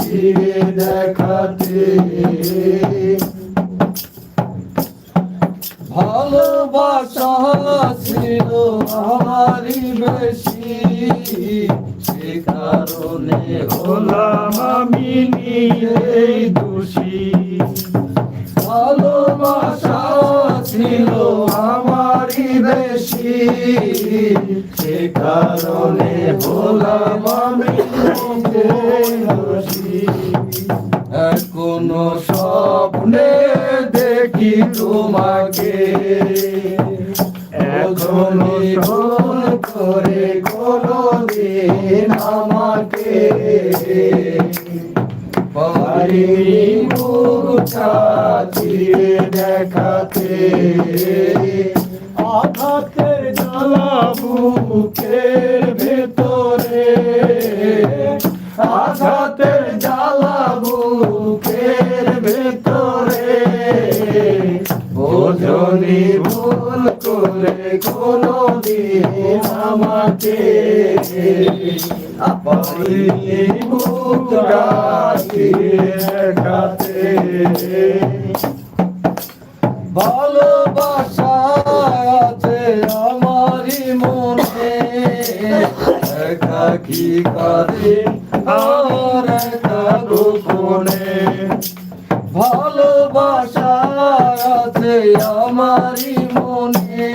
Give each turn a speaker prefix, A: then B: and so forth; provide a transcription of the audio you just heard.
A: চিরে দেখাতে ভালোবাসা ছিল আমারই বেশি সে কারণে হলাম আমি নিজেই দোষী। বেশি সে কারণে হলাম আমি এখনও স্বপ্নে দেখি তোমাকে। এখনও করে কোনো দিন আমাকে পারিনি মুখটা চিরে দেখাতে। আঘাতের জ্বালা বুকের ভেতরে। আঘাতের জ্বালা বুকের ভেতরে। বোঝনি ভুল করে কোনো দিন আমাকে চিরে দেখাতে ভালোবাসা আছে আমারি মনে। একাকি কাঁদে আর একা গোপনে। ভালোবাসা আছে আমারি মনে।